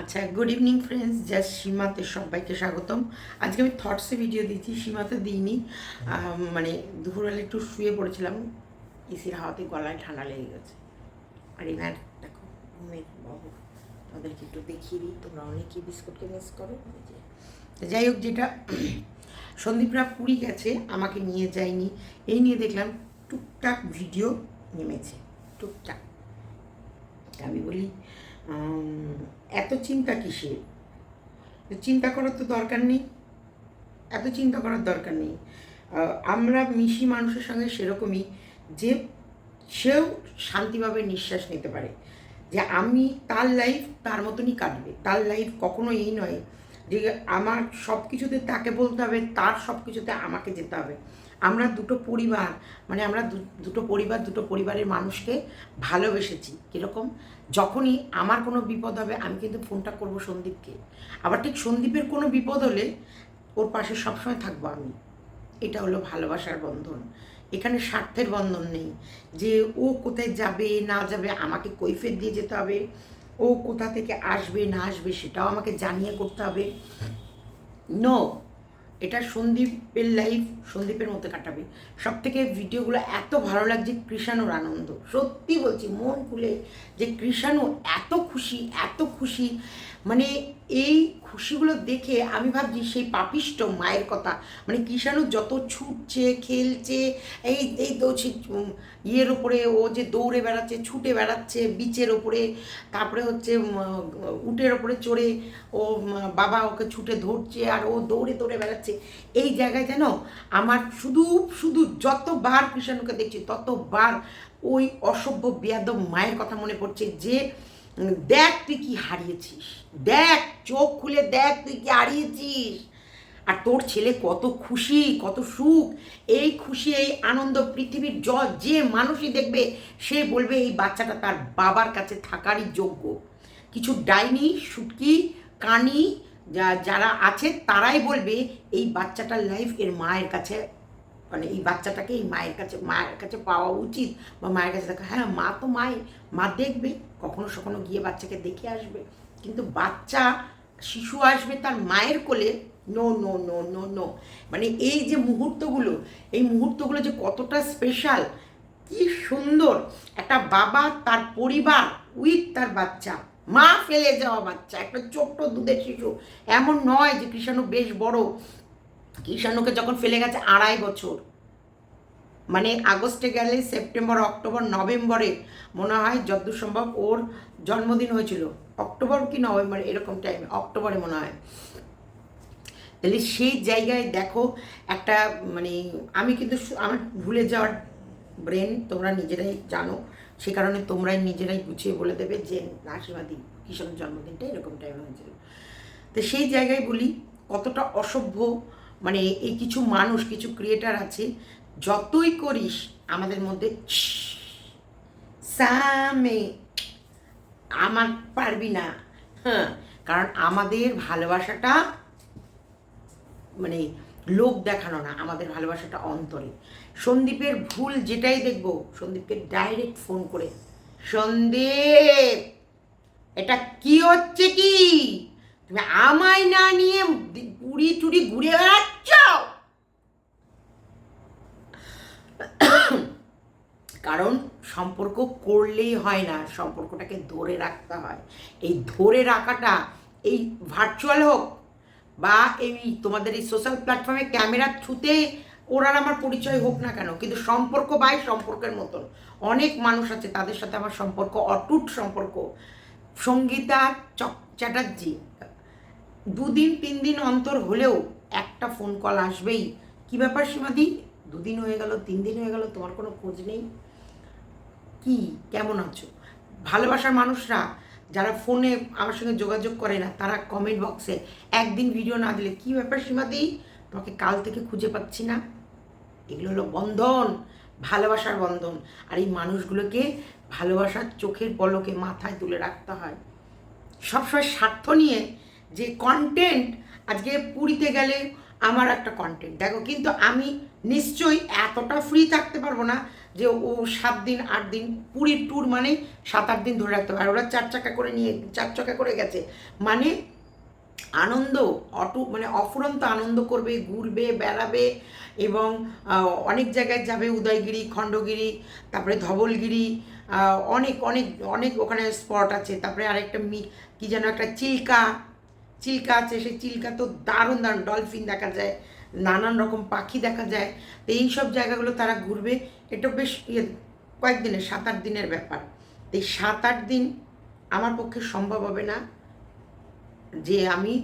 আচ্ছা good evening friends just সীমাতে সবাইকে স্বাগতম। আজকে আমি থটসে ভিডিও দিচ্ছি, সীমাতে দিইনি। মানে দুপুরবেলা একটু শুয়ে পড়েছিলাম এসির হাওয়াতে গলায় ঠান্ডা লেগে গেছে। আর এবার দেখো ঘুমের বাবু, তাদেরকে একটু দেখিয়ে দিই, তোমরা অনেকেই বিস্কুটকে মিস করো। যাই হোক, যেটা, সন্দীপরা পুরী গেছে, আমাকে নিয়ে যায়নি। এই নিয়ে দেখলাম টুকটাক ভিডিও নেমেছে, টুকটাক। আমি বলি এত চিন্তা কিসের? চিন্তা করার তো দরকার নেই। এত চিন্তা করার দরকার নেই। আমরা মিশি মানুষের সঙ্গে সেরকমই যে সেও শান্তিভাবে নিঃশ্বাস নিতে পারে। যে আমি তার লাইফ তার মতনই কাটবে। তার লাইফ কখনো এই নয় যে আমার সব কিছুতে তাকে বলতে হবে, তার সব কিছুতে আমাকে যেতে হবে। আমরা দুটো পরিবার মানে আমরা দুটো পরিবার, দুটো পরিবারের মানুষকে ভালোবেসেছি। কীরকম? যখনই আমার কোনো বিপদ হবে, আমি কিন্তু ফোনটা করব সন্দীপকে। আবার ঠিক সন্দীপের কোনো বিপদ হলে ওর পাশে সবসময় থাকব আমি। এটা হলো ভালোবাসার বন্ধন। এখানে স্বার্থের বন্ধন নেই। যে ও কোথায় যাবে, না যাবে, আমাকে কৈফের দিয়ে যেতে হবে। ও কোথা থেকে আসবে, না আসবে, সেটাও আমাকে জানিয়ে করতে হবে। নো এটা সন্দীপের লাইফ সন্দীপের মধ্যে কাটাবে। সব থেকে ভিডিওগুলো এত ভালো লাগছে কৃষাণুর আনন্দ। সত্যি বলছি, মন খুলে যে কৃষাণু এত খুশি এত খুশি। মানে এই খুশিগুলো দেখে আমি ভাবছি সেই পাপিষ্ট মায়ের কথা। মানে কৃষাণু যত ছুটছে, খেলছে, এই এই ইয়ের ওপরে ও যে দৌড়ে বেড়াচ্ছে, ছুটে বেড়াচ্ছে, বিচের ওপরে, তারপরে হচ্ছে উটের ওপরে চড়ে ও বাবা ওকে ছুটে ধরছে আর ও দৌড়ে দৌড়ে বেড়াচ্ছে। এই জায়গায় যেন আমার শুধু শুধু যতবার কৃষাণুকে দেখছি, ততবার ওই অসভ্য, বেয়াদব মায়ের কথা মনে পড়ছে যে দেখ তুই কি হারিয়েছিস? দেখ, চোখ খুলে দেখ তুই কি হারিয়েছিস? আর তোর ছেলে কত খুশি, কত সুখ। এই খুশি, এই আনন্দ পৃথিবীর জ, যে মানুষই দেখবে, সে বলবে, এই বাচ্চাটা তার বাবার কাছে থাকারই যোগ্য। কিছু ডাইনি, সুটকি, কানি, যা- যারা আছে, তারাই বলবে, এই বাচ্চাটার লাইফ এর মায়ের কাছে মানে এই বাচ্চাটাকে এই মায়ের কাছে মায়ের কাছে পাওয়া উচিত বা মায়ের কাছে দেখা হ্যাঁ মা তো মাই, মা দেখবে, কখনো সখনো গিয়ে বাচ্চাকে দেখে আসবে। কিন্তু বাচ্চা, শিশু আসবে তার মায়ের কোলে no no no no no মানে এই যে মুহূর্তগুলো, এই মুহূর্তগুলো যে কতটা স্পেশাল কি সুন্দর। একটা বাবা তার পরিবার উইথ তার বাচ্চা। মা ফেলে যাওয়া বাচ্চা, একটা ছোট্ট দুধের শিশু। এমন নয় যে কৃষাণু বেশ বড়। কৃষাণুকে যখন ফেলে গেছে আড়াই বছর মানে আগস্টে গেলে সেপ্টেম্বর, অক্টোবর, নভেম্বরে মনে হয় যতদূর সম্ভব ওর জন্মদিন হয়েছিল। অক্টোবর কি নভেম্বর এরকম টাইমে অক্টোবরে মনে হয়। তাহলে সেই জায়গায় দেখো একটা মানে আমি কিন্তু আমার ভুলে যাওয়ার ব্রেন তোমরা নিজেরাই জানো। সে কারণে তোমরাই নিজেরাই গুছিয়ে বলে দেবে যে নাসিমাদি কিষণের জন্মদিনটা এরকম টাইমে হয়েছিল। তো সেই জায়গায় বলি কতটা অসভ্য মানে এই কিছু মানুষ, কিছু ক্রিয়েটার আছে, যতই করিস, আমাদের মধ্যে সামে আমার পারবি না। হ্যাঁ কারণ আমাদের ভালোবাসাটা মানে লোক দেখানো না, আমাদের ভালোবাসাটা অন্তরে। সন্দীপের ভুল যেটাই দেখব, সন্দীপকে ডাইরেক্ট ফোন করে, সন্দীপ, এটা কি হচ্ছে কি? তুমি আমায় না নিয়ে পুরি টুরি ঘুরে বেড়াচ্ছ? কারণ সম্পর্ক করলেই হয় না, সম্পর্কটাকে ধরে রাখতে হয়। এই ধরে রাখাটা এই ভার্চুয়াল হোক বা এই তোমাদের এই সোশ্যাল প্ল্যাটফর্মে ক্যামেরার থ্রুতে ওর আর আমার পরিচয় হোক না কেন, কিন্তু সম্পর্ক বাই সম্পর্কের মতন। অনেক মানুষ আছে, তাদের সাথে আমার সম্পর্ক, অটুট সম্পর্ক। সঙ্গীতা চ্যাটার্জি দুদিন, তিন দিন অন্তর হলেও একটা ফোন কল আসবেই। কি ব্যাপার সীমাদি? দুদিন হয়ে গেল, তিন দিন হয়ে গেল, তোমার কোনো খোঁজ নেই? কি? কেমন আছো? ভালোবাসার মানুষরা, যারা ফোনে আমার সঙ্গে যোগাযোগ করে না, তারা কমেন্ট বক্সে একদিন ভিডিও না দিলে কি ব্যাপার সীমাদি? তোমাকে কাল থেকে খুঁজে পাচ্ছি না। এগুলো হলো বন্ধন, ভালোবাসার বন্ধন। আর এই মানুষগুলোকে ভালোবাসার চোখের পলকে মাথায় তুলে রাখতে হয়। সবসময় স্বার্থ নিয়ে যে কন্টেন্ট আজকে পুরীতে গেলে আমার একটা কন্টেন্ট দেখো, কিন্তু আমি নিশ্চয়ই এতটা ফ্রি থাকতে পারব না যে ও সাত দিন, আট দিন পুরীর ট্যুর মানে সাত, আট দিন ধরে রাখতে পারে ওরা চার চাকা করে নিয়ে, চার চাকা করে গেছে। মানে আনন্দ, অটু মানে অফুরন্ত আনন্দ করবে, ঘুরবে, বেড়াবে এবং অনেক জায়গায় যাবে উদয়গিরি, খণ্ডগিরি, তারপরে ধবলগিরি অনেক অনেক অনেক ওখানে স্পট আছে। তারপরে আরেকটা মি, কী যেন একটা চিল্কা চিল্কা আছে সেই চিল্কা তো দারুণ দারুণ ডলফিন দেখা যায়, নানান রকম পাখি দেখা যায়। তো এই সব জায়গাগুলো তারা ঘুরবে, এটা বেশ ইয়ে কয়েকদিনের সাত আট দিনের ব্যাপার। তো এই সাত আট দিন আমার পক্ষে সম্ভব হবে না যে আমি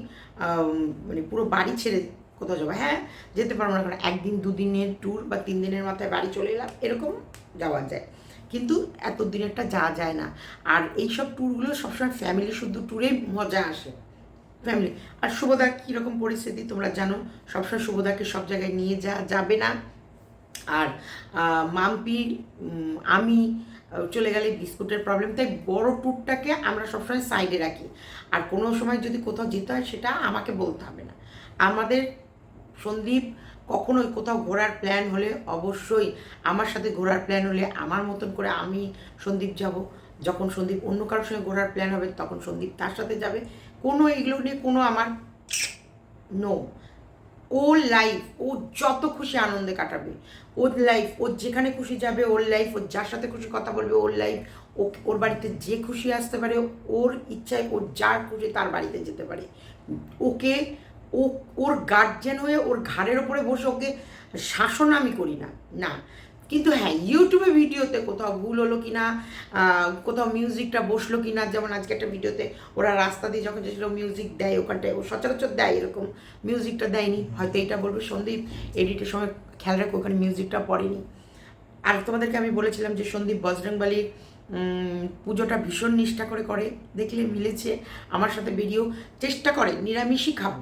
মানে পুরো বাড়ি ছেড়ে কোথাও যাব। হ্যাঁ যেতে পারব না, কারণ একদিন, দুদিনের ট্যুর বা তিন দিনের মাথায় বাড়ি চলে এলাম, এরকম যাওয়া যায়। কিন্তু এত দিনেরটা যাওয়া যায় না। আর এইসব ট্যুরগুলো সবসময় ফ্যামিলি শুধু ট্যুরেই মজা আসে। ফ্যামিলি আর শুভদার কীরকম পরিস্থিতি তোমরা জানো? সবসময় শুভদাকে সব জায়গায় নিয়ে যা যাবে না। আর মাম্পি আমি চলে গেলে বিস্কুটের প্রবলেম তাই বড় ট্যুরটাকে আমরা সবসময় সাইডে রাখি। আর কোনো সময় যদি কোথাও যেতে হয়, সেটা আমাকে বলতে হবে না। আমাদের, সন্দীপ, কখনোই কোথাও ঘোরার প্ল্যান হলে অবশ্যই আমার সাথে ঘোরার প্ল্যান হলে আমার মতন করে আমি সন্দীপ যাব। যখন সন্দীপ অন্য কারোর সঙ্গে ঘোরার প্ল্যান হবে, তখন সন্দীপ তার সাথে যাবে। কোনো এগুলো নিয়ে কোনো আমার নো ওর লাইফ ও যত খুশি আনন্দে কাটাবে। ওর লাইফ ও যেখানে খুশি যাবে, ওর লাইফ ও যার সাথে খুশি কথা বলবে, ওর লাইফ ও, ওর বাড়িতে যে খুশি আসতে পারে, ওর ইচ্ছায় ওর যার খুশি তার বাড়িতে যেতে পারে। ওকে, ও, ওর গার্জেন হয়ে ওর ঘাড়ের ওপরে বসে ওকে শাসন আমি করি না। না কিন্তু হ্যাঁ ইউটিউবে ভিডিওতে কোথাও ভুল হলো কি না কোথাও মিউজিকটা বসল কি না যেমন আজকে একটা ভিডিওতে ওরা রাস্তা দিয়ে যখন যেছিল মিউজিক দেয়, ওখানটায় ও সচরাচর দেয় এরকম মিউজিকটা দেয়নি। হয়তো এটা বলবে সন্দীপ এডিটের সময় খেয়াল রাখো, ওখানে মিউজিকটা পড়েনি। আর তোমাদেরকে আমি বলেছিলাম যে সন্দীপ বজরংবালির পুজোটা ভীষণ নিষ্ঠা করে করে, দেখলে মিলেছে। আমার সাথে বেরিয়েও চেষ্টা করে, নিরামিষই খাব।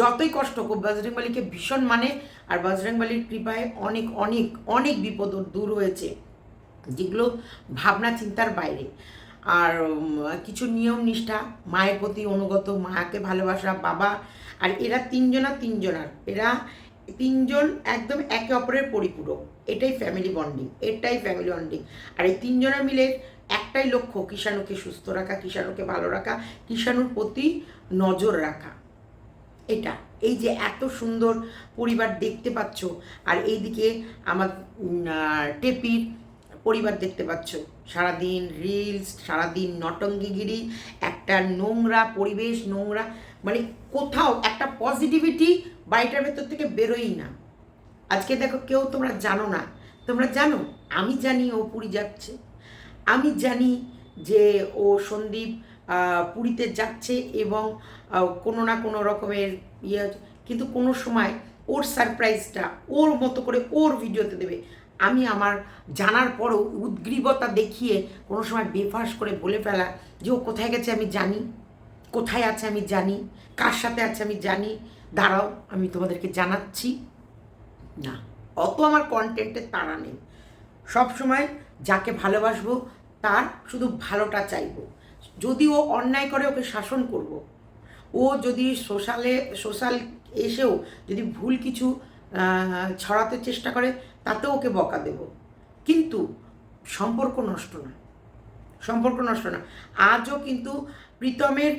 যতই কষ্ট হোক বজরংবালিকে ভীষণ মানে আর বজরংবালির কৃপায় অনেক অনেক অনেক বিপদ দূর হয়েছে, যেগুলো ভাবনা চিন্তার বাইরে। আর কিছু নিয়ম নিষ্ঠা, মায়ের প্রতি অনুগত, মাকে ভালোবাসা, বাবা, আর এরা তিনজনা তিনজনার। এরা তিনজন একদম একে অপরের পরিপূরক। এটাই ফ্যামিলি বন্ডিং এটাই ফ্যামিলি বন্ডিং আর এই তিনজনা মিলে একটাই লক্ষ্য, কিষাণুকে সুস্থ রাখা, কিষাণুকে ভালো রাখা, কিষাণুর প্রতি নজর রাখা। এটা, এই যে এত সুন্দর পরিবার দেখতে পাচ্ছ, আর এইদিকে আমার টেপির পরিবার দেখতে পাচ্ছ। সারাদিন রিলস সারাদিন নটঙ্গিগিরি, একটা নোংরা পরিবেশ, নোংরা মানে কোথাও একটা পজিটিভিটি বাড়িটার ভেতর থেকে বেরোই না। আজকে দেখো কেউ তোমরা জানো না। তোমরা জানো, আমি জানি ও পুরী যাচ্ছে। আমি জানি যে ও সন্দীপ পুরীতে যাচ্ছে এবং কোনো না কোনো রকমের ইয়ে কিন্তু কোনো সময় ওর সারপ্রাইজটা ওর মতো করে ওর ভিডিওতে দেবে। আমি আমার জানার পরও উদ্গ্রীবতা দেখিয়ে কোনো সময় বেফাস করে বলে ফেলা যে ও কোথায় গেছে আমি জানি কোথায় আছে আমি জানি কার সাথে আছে আমি জানি। দাঁড়াও আমি তোমাদেরকে জানাচ্ছি। না। অত আমার কন্টেন্টের তাড়া নেই। সবসময় যাকে ভালোবাসবো তার শুধু ভালোটা চাইব। যদি ও অন্যায় করে, ওকে শাসন করব। ও যদি সোশ্যালে, সোশ্যাল এসেও যদি ভুল কিছু ছড়াতে চেষ্টা করে, তাতেও ওকে বকা দেব। কিন্তু সম্পর্ক নষ্ট না। সম্পর্ক নষ্ট না। আজও কিন্তু প্রীতমের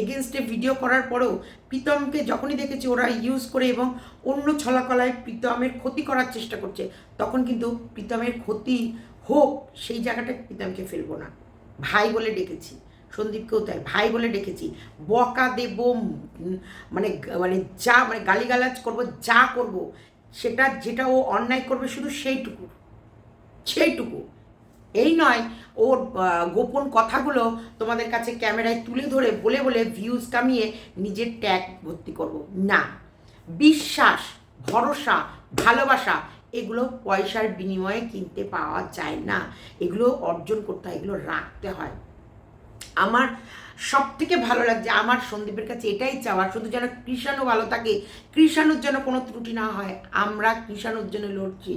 এগেনস্টে ভিডিও করার পরেও প্রীতমকে যখনই দেখেছি, ওরা ইউজ করে এবং অন্য ছলাকলায় প্রীতমের ক্ষতি করার চেষ্টা করছে, তখন কিন্তু প্রীতমের ক্ষতি হোক, সেই জায়গাটায় প্রীতমকে ফেলব না। ভাই বলে ডেকেছি, সন্দীপকেও তাই, ভাই বলে ডেকেছি, বকা দেব মানে মানে যা মানে গালিগালাজ করব, যা করব, সেটা যেটা ও অন্যায় করবে শুধু সেইটুকু সেইটুকু। এই নয়, ওর গোপন কথাগুলো তোমাদের কাছে ক্যামেরায় তুলে ধরে বলে বলে ভিউজ কামিয়ে নিজের ট্যাগ ভর্তি করব। না, বিশ্বাস, ভরসা, ভালোবাসা এগুলো পয়সার বিনিময়ে কিনতে পাওয়া যায় না। এগুলো অর্জন করতে হয়, এগুলো রাখতে হয়। আমার সব থেকে ভালো লাগছে আমার সন্দীপের কাছে এটাই চাওয়া, শুধু যেন কৃষাণু ভালো থাকে, কৃষাণুর যেন কোনো ত্রুটি না হয়, আমরা কৃষাণুর জন্য লড়ছি।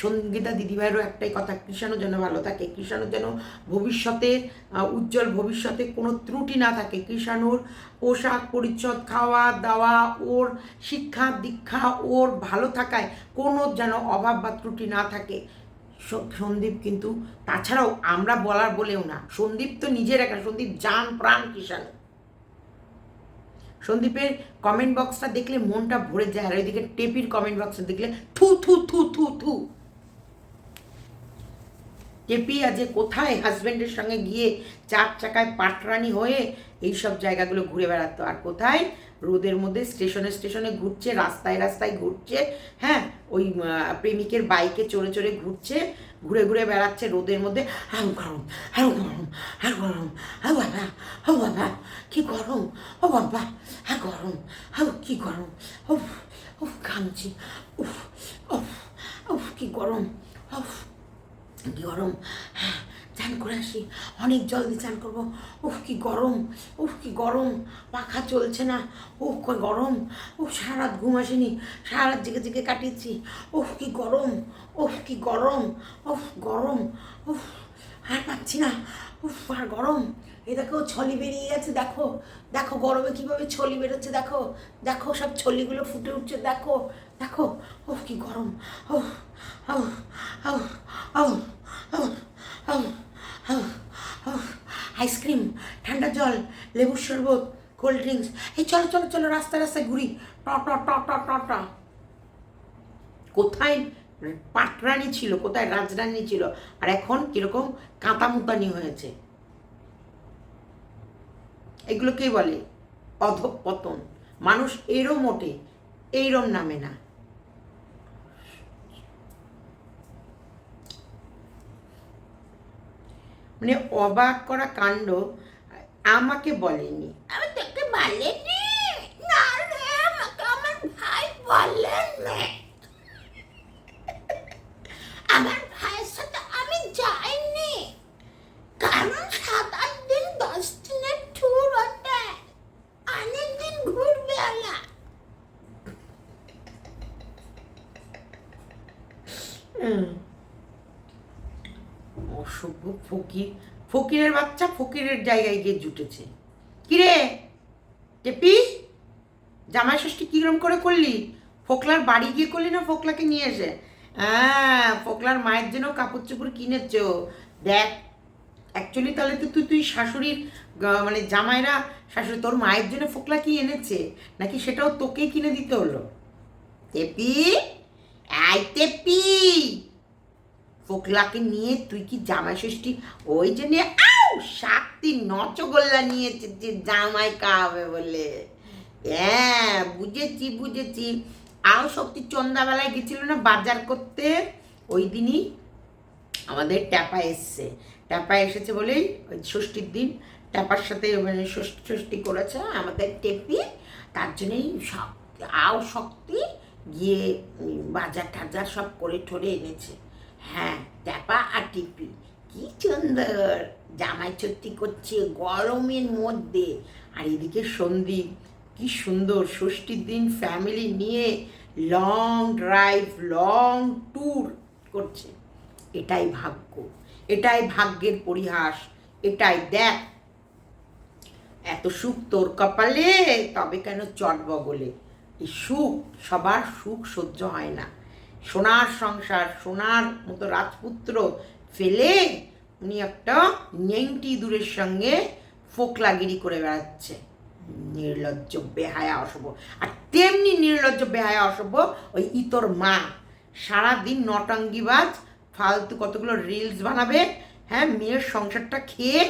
সঙ্গীতা দিদিভাইয়েরও একটাই কথা, কৃষাণু যেন ভালো থাকে, কৃষাণুর যেন ভবিষ্যতে উজ্জ্বল ভবিষ্যতে কোনো ত্রুটি না থাকে। কৃষাণুর পোশাক পরিচ্ছদ, খাওয়া দাওয়া, ওর শিক্ষা দীক্ষা, ওর ভালো থাকায় কোনো যেন অভাব বা ত্রুটি না থাকে। সন্দীপ কিন্তু, তাছাড়াও আমরা বলার বলেও না। সন্দীপ তো নিজের একটা সন্দীপ জান প্রাণ কিষাণ সন্দীপের কমেন্ট বক্সটা দেখলে মনটা ভরে যায়, আর ওইদিকে টেপির কমেন্ট বক্সটা দেখলে থু থু থু থু থু। টেপি আজ কোথায়? হাজব্যান্ডের সঙ্গে গিয়ে চার চাকায় পাটরানি হয়ে এইসব জায়গাগুলো ঘুরে বেড়াতো। আর কোথায়? রোদের মধ্যে স্টেশনে স্টেশনে ঘুরছে, রাস্তায় রাস্তায় ঘুরছে হ্যাঁ? ওই প্রেমিকের বাইকে চড়ে চড়ে ঘুরছে, ঘুরে ঘুরে বেড়াচ্ছে রোদের মধ্যে। হাউ গরম হাউ গরম হাউ গরম, হাউ বাবা হাউ বাবা, কি গরম, ও বাবা হ্যাঁ গরম, হাউ কি গরম, উফ উফ, ঘামছি, উফ উফ উফ, কি গরম, উফ, কি গরম হ্যাঁ চান করে আসি। অনেক জল দিয়ে চান করব। উফ, কি গরম, উফ, কি গরম। পাখা চলছে না। উফ, কই গরম। উফ সারা রাত ঘুম আসেনি। সারা রাত জেগে জেগে কাটিয়েছি। উফ, কি গরম। উফ, কি গরম। উফ গরম। উফ, আর পাচ্ছি না। উফ, আর গরম। এ দেখো, ছলি বেরিয়ে গেছে, দেখো। দেখো, গরমে কীভাবে ছলি বেরোচ্ছে, দেখো। দেখো, সব ছলিগুলো ফুটে উঠছে, দেখো। দেখো, উফ, কি গরম। ও আউ আউ আউ আউ আউ আইসক্রিম ঠান্ডা জল, লেবুর শরবত কোল্ড ড্রিঙ্কস এই চলো চলো চলো, রাস্তায় রাস্তায় ঘুরি। ট কোথায় পাটরানি ছিল? কোথায় রাজরানি ছিল? আর এখন কীরকম কাঁতামুতানি হয়েছে। এগুলোকেই বলে? অধপতন। মানুষ এরও মোটে, এইরম নামে না। মানে অবাক করা কাণ্ড আমাকে বলেনি। আমি তোকে বলেনি না রে আমাকে আমার ভাই বলেন আমার ভাইয়ের সাথে আমি যাইনি কারণ সাত আট দিন দশ দিনের ট্যুর ওটা অনেক দিন ঘুরবে আলা অসভ্য ফকির ফকিরের বাচ্চা ফকিরের জায়গায় গিয়ে জুটেছে। কিরে? টেপি? জামাই ষষ্ঠী কিরম করে করলি? ফোকলার বাড়ি গিয়ে করলি না ফোকলাকে নিয়ে এসে? হ্যাঁ ফোকলার মায়ের জন্য কাপড় চোপড় কিনেছ। দেখ অ্যাকচুয়ালি তাহলে তো তুই তুই শাশুড়ির মানে জামাইরা, শাশুড়ি, তোর মায়ের জন্য ফোকলা কি এনেছে? নাকি সেটাও তোকেই কিনে দিতে হলো? টেপি? আই টেপি! ফোকলাকে নিয়ে তুই কি জামাই ষষ্ঠী? ওই জন্য আউ শাক্তি নচগোল্লা নিয়েছে যে জামাই খাওয়াবে বলে। হ্যাঁ বুঝেছি বুঝেছি। আও শক্তি সন্ধ্যাবেলায় গেছিল না বাজার করতে? ওই দিনই আমাদের ট্যাপা এসছে। ট্যাপা এসেছে বলেই ওই ষষ্ঠীর দিন ট্যাপার সাথে মানে ষষ্ঠী ষষ্ঠী করেছে আমাদের টেপি। তার জন্যই সব আও শক্তি গিয়ে বাজার টাজার সব করে ঠরে এনেছে। হ্যাঁ ট্যাপা আর টিপি। কি সুন্দর। জামাই চুক্তি করছে গরমের মধ্যে। আর এদিকে সন্দীপ, কি সুন্দর ষষ্ঠীর দিন ফ্যামিলি নিয়ে লং ড্রাইভ লং ট্যুর করছে। এটাই ভাগ্য, এটাই ভাগ্যের পরিহাস, এটাই দেখ। এত সুখ তোর কপালে, তবে কেন চট বগলে এই সুখ, সবার সুখ সহ্য হয় না। সোনার সংসার, সোনার মতো রাজপুত্র ফেলে উনি একটা নেংটি দূরের সঙ্গে ফোকলাগিরি করে বেড়াচ্ছে। নির্লজ্জ, বেহায়া অসভ্য আর তেমনি নির্লজ্জ, বেহায়া অসভ্য ওই ইতর মা। সারাদিন নটাঙ্গিবাজ, ফালতু কতগুলো রিলস বানাবে হ্যাঁ মেয়ের সংসারটা খেয়ে,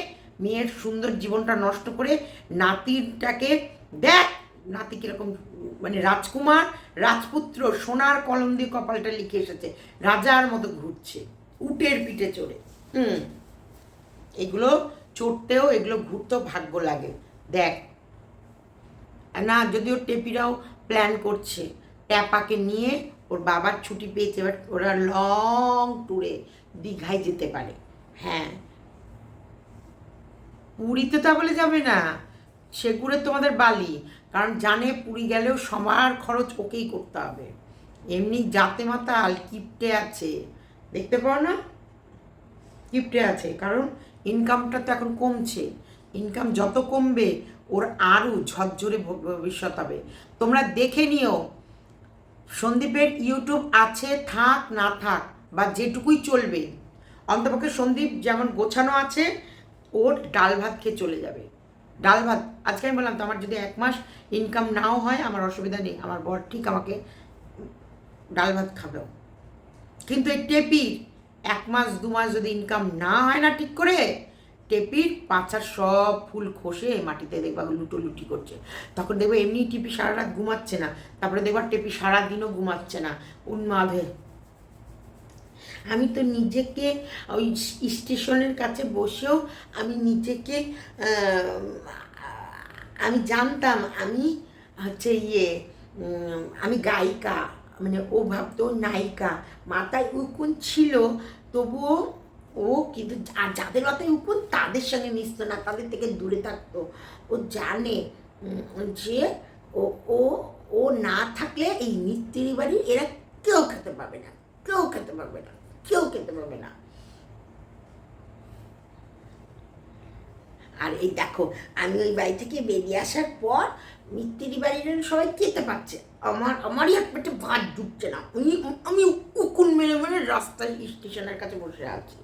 মেয়ের সুন্দর জীবনটা নষ্ট করে নাতিটাকে দেখ নাতি কীরকম মানে রাজকুমার, রাজপুত্র, সোনার কলম দিয়ে কপালটা লিখে এসেছে, রাজার মতো ঘুরছে, উটের পিঠে চড়ে। হুম, এগুলো চড়তেও, এগুলো ঘুরতেও ভাগ্য লাগে। দেখ, না, যদিও টেপিরাও প্ল্যান করছে, ট্যাপাকে নিয়ে ওর বাবার ছুটি পেয়েছে, এবার ওরা লং ট্যুরে দীঘায় যেতে পারে। হ্যাঁ। পুরীতে তা বলে যাবে না সেগুড়ে তোমাদের বালি। কারণ জানে পুরী গেলেও সবার খরচ ওকেই করতে হবে। এমনি জাতে মাতাল কিপটে আছে। দেখতে পাও না? কিপটে আছে, কারণ ইনকামটা তো এখন কমছে। ইনকাম যত কমবে, ওর আরও ঝরঝরে ভবিষ্যৎ হবে। তোমরা দেখে নিও, সন্দীপের ইউটিউব আছে, থাক, না থাক, বা যেটুকুই চলবে। অন্তপক্ষে সন্দীপ যেমন গোছানো আছে, ওর ডাল ভাত খেয়ে চলে যাবে। ডাল ভাত। আজকে আমি বললাম তো আমার যদি এক মাস ইনকাম নাও হয়, আমার অসুবিধা নেই। আমার বর ঠিক আমাকে ডাল ভাত খাবেও কিন্তু এই টেপির এক মাস, দু মাস যদি ইনকাম না হয় না ঠিক করে, টেপির পাছার সব ফুল খসে মাটিতে। দেখবা লুটো লুটি করছে। তখন দেখব এমনি টিপি সারা রাত ঘুমাচ্ছে না। তারপরে দেখবা টেপি সারাদিনও ঘুমাচ্ছে না। উন্মাদ। আমি তো নিজেকে ওই স্টেশনের কাছে বসেও আমি নিজেকে আমি জানতাম, আমি হচ্ছে ইয়ে আমি গায়িকা মানে ও ভাবতো নায়িকা। মাথায় উকুন ছিল, তবুও ও কিন্তু আর যাদের মাথায় উকুন, তাদের সঙ্গে মিশতো না, তাদের থেকে দূরে থাকতো। ও জানে যে ও ও ও না থাকলে এই মিস্ত্রি বাড়ি এরা কেউ খেতে পাবে না, কেউ খেতে পারবে না। কেউ খেতে পারবে না। আর এই দেখো, আমি ওই বাড়ি থেকে বেরিয়ে আসার পর মিত্তিরি বাড়ির সবাই খেতে পাচ্ছে আমার, আমারই এক পেটে ভাত ঢুকছে না। উনি আমি উকুন মেরে মেরে রাস্তায় স্টেশনের কাছে বসে আছি।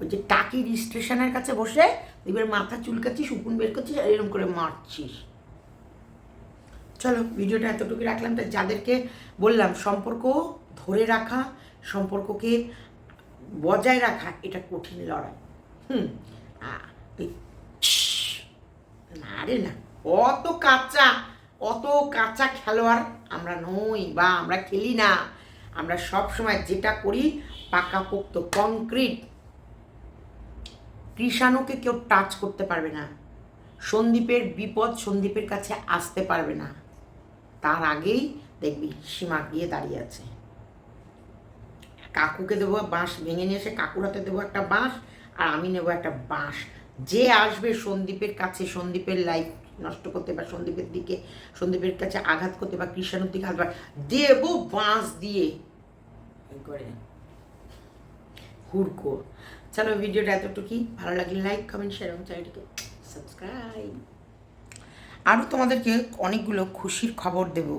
ওই যে টাকির স্টেশনের কাছে বসে এবার মাথা চুলকাচ্ছিস, উকুন বের করছিস আর এরকম করে মারছিস। চলো, ভিডিওটা এতটুকু রাখলাম। তা যাদেরকে বললাম, সম্পর্ক ধরে রাখা সম্পর্ককে বজায় রাখা এটা কঠিন লড়াই। হুম না রে না, অত কাঁচা অত কাঁচা খেলোয়াড় আমরা নই বা আমরা খেলি না। আমরা সব সময় যেটা করি পাকাপোক্ত কংক্রিট কৃষাণুকে কেউ টাচ করতে পারবে না। সন্দীপের বিপদ সন্দীপের কাছে আসতে পারবে না। তার আগেই দেখবি সীমা গিয়ে দাঁড়িয়ে আছে। কাকুকে দেবো বাঁশ, ভেঙে নিয়ে এসে কাকুর হাতে দেবো একটা বাঁশ, আর আমি নেব একটা বাঁশ। যে আসবে সন্দীপের কাছে, সন্দীপের লাইফ নষ্ট করতে বা সন্দীপের দিকে, সন্দীপের কাছে আঘাত করতে বা কৃষাণুর দিকে আঘাত দেবো বাঁশ দিয়ে। করে। হুড়কো। চলো ভিডিওটা এতটুকুই। ভালো লাগলে লাইক কমেন্ট শেয়ার এবং চ্যানেলটিকে সাবস্ক্রাইব আরও তোমাদেরকে অনেকগুলো খুশির খবর দেব।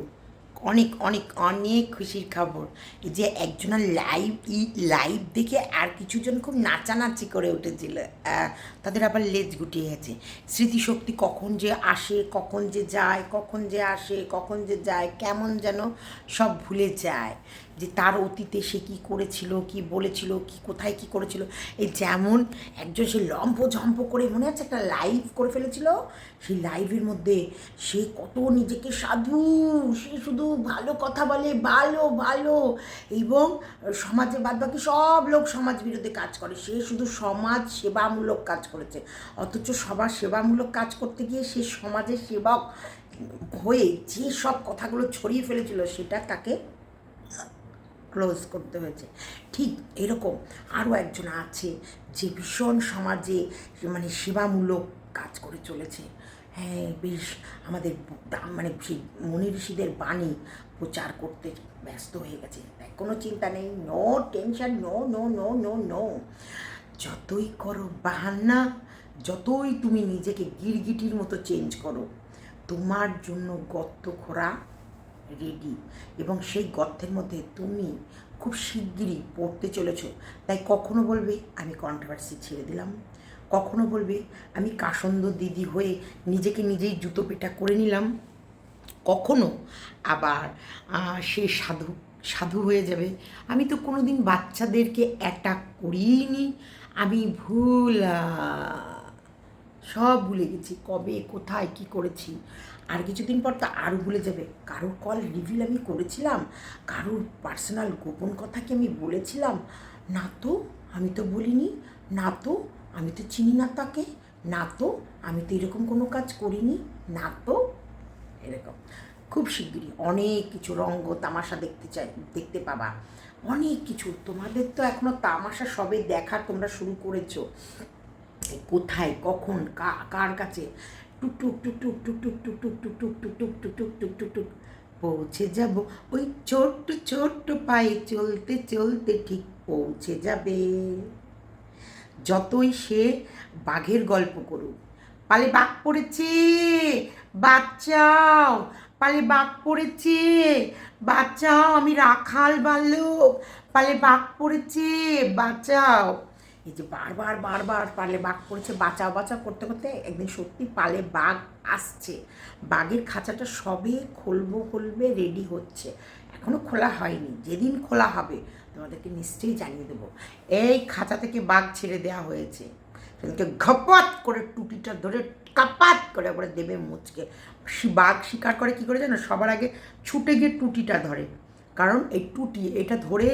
অনেক অনেক অনেক খুশির খবর। যে একজনের লাইভ ই লাইভ দেখে আর কিছুজন খুব নাচানাচি করে উঠেছিল। তাদের আবার লেজ গুটিয়ে গেছে। স্মৃতিশক্তি কখন যে আসে, কখন যে যায়, কখন যে আসে, কখন যে যায়, কেমন যেন সব ভুলে যায়। যে তার অতীতে সে কী করেছিল, কি বলেছিল, কি কোথায় কি করেছিল। এই যেমন একজন সে লম্প ঝম্প করে মনে আছে একটা লাইভ করে ফেলেছিল? সেই লাইভের মধ্যে সে কত নিজেকে সাধু, সে শুধু ভালো কথা বলে, ভালো ভালো। এবং সমাজে বাদ বাকি সব লোক সমাজ বিরোধী কাজ করে। সে শুধু সমাজ সেবামূলক কাজ করেছে। অথচ সবার সেবামূলক কাজ করতে গিয়ে সে সমাজের সেবক হয়ে যে সব কথাগুলো ছড়িয়ে ফেলেছিল, সেটা তাকে ক্লোজ করতে হয়েছে। ঠিক এরকম আরও একজন আছে, যে ভীষণ সমাজে মানে সেবামূলক কাজ করে চলেছে। হ্যাঁ বেশ। আমাদের মানে মনি ঋষিদের বাণী প্রচার করতে ব্যস্ত হয়ে গেছে। তাই কোনো চিন্তা নেই। No tension no no no no no যতই করো বাহান্না যতই তুমি নিজেকে গিরগিটির মতো চেঞ্জ করো, তোমার জন্য গর্ত খোঁড়া রেডি এবং সেই গর্তের মধ্যে তুমি খুব শিগগিরই পড়তে চলেছো। তাই কখনো বলবে, আমি কন্ট্রোভার্সি ছেড়ে দিলাম। কখনো বলবে, আমি কাসন্দ দিদি হয়ে নিজেকে নিজেই জুতো পেটা করে নিলাম। কখনো। আবার সে সাধু সাধু হয়ে যাবে। আমি তো কোনো দিন বাচ্চাদেরকে অ্যাটাক করিনি, আমি ভুল সব ভুলে গেছি, কবে, কোথায়, কি করেছি। আর কিছুদিন পর তো আরও ভুলে যাবে। কারোর কল রিভিল আমি করেছিলাম? কারোর পার্সোনাল গোপন কথা কি আমি বলেছিলাম? না তো, আমি তো বলিনি। না তো আমি তো চিনি না তাকে। না তো, আমি তো এরকম কোনো কাজ করিনি। না তো, এরকম। খুব শিগগিরই। অনেক কিছু রঙ্গ তামাশা দেখতে চাই, দেখতে পাবা। অনেক কিছু। তোমাদের তো এখনও তামাশা সবে দেখা তোমরা শুরু করেছ। কোথায়, কখন কার কাছে? টুক টুক টুক টুক টুক টুক টুক টুক টুক টুক টুক টুক টুক টুক টুক টুক টুক পৌঁছে যাব। ওই ছোট্ট ছোট্ট পায়ে চলতে চলতে ঠিক পৌঁছে যাবে। যতই সে বাঘের গল্প করুক। পালে বাঘ পড়েছে বাচ্চাও পালে বাঘ পড়েছে বাচ্চাও আমি রাখাল বালক পালে বাঘ পড়েছে, বাঁচাও। এই যে বারবার বারবার পালে বাঘ পড়েছে, বাঁচাও বাঁচাও করতে করতে একদিন সত্যি পালে বাঘ আসছে। বাঘের খাঁচাটা সবে খুলবো খুলবে রেডি হচ্ছে। এখনও খোলা হয়নি। যেদিন খোলা হবে তোমাদেরকে নিশ্চয়ই জানিয়ে দেবো। এই খাঁচা থেকে বাঘ ছেড়ে দেওয়া হয়েছে। সেদিনকে ঘপাত করে টুটিটা ধরে কাপাত করে একবারে দেবে মুচকে। বাঘ শিকার করে কি করে জানো? সবার আগে ছুটে গিয়ে টুটিটা ধরে। কারণ এই টুটি, এটা ধরে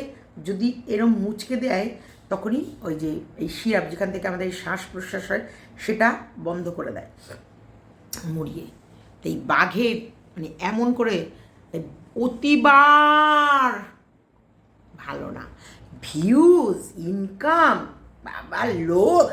যদি এরম মুচকে দেয়, তখনই ওই যে এই শিরাপ যেখান থেকে আমাদের এই শ্বাস প্রশ্বাস হয়, সেটা বন্ধ করে দেয়, মুড়িয়ে। এই বাঘের মানে এমন করে অতিবার ভালো না। ভিউজ ইনকাম বাবা লোভ